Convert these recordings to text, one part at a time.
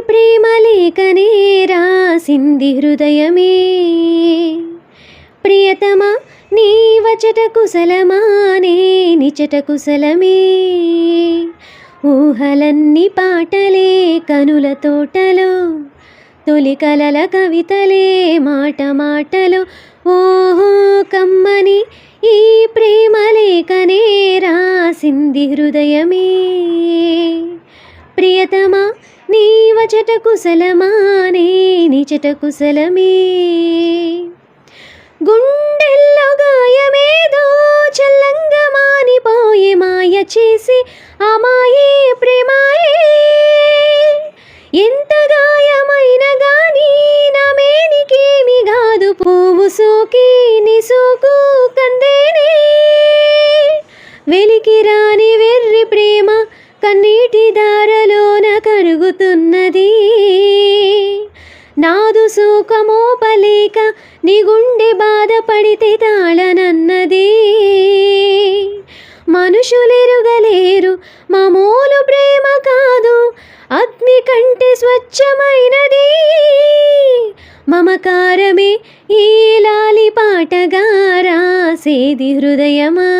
ప్రేమ లేఖనే రాసింది హృదయమే. ప్రియతమా నీ వచట కుశలమానే నిచట కుశలమే. ఊహలన్నీ పాటలే కనుల తోటలో తొలి కలల కవితలే మాట మాటలో. ఓహో కమ్మని ఈ ప్రేమ లేఖనే రాసింది హృదయమే. ప్రియతమా నీ వచట కుశలమానే నిచట కుశలమే. గుండెల్లో గాయమేదో చల్లంగా మానిపోయే మాయ చేసి అమాయే ప్రేమాయే. ఎంత గాయమైన గాని నా మేనికేమి కాదు పువ్వు సోకి నీ సోకు కందేనే. వెలికిరా ఉన్నది. నాదు సుఖమోపలేక నీ గుండె బాధపడితే తాళనన్నది. మనుషులెరుగలేరు మామూలు ప్రేమ కాదు అగ్ని కంటే స్వచ్ఛమైనది. మమకారమే ఈ లాలి పాటగా రాసేది హృదయమా?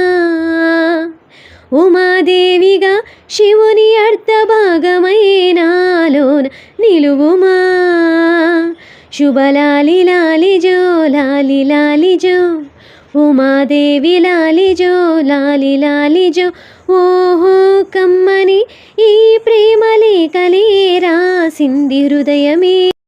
ఉమాదేవిగా శివుని అర్థభాగమైనాలోన నిలువుమా. శుభలాలి లాలిజో లాలి లాలిజో ఉమాదేవి లాలిజో లాలి లాలిజో ఓహో కమ్మని ఈ ప్రేమ లేఖలే రాసింది హృదయమే.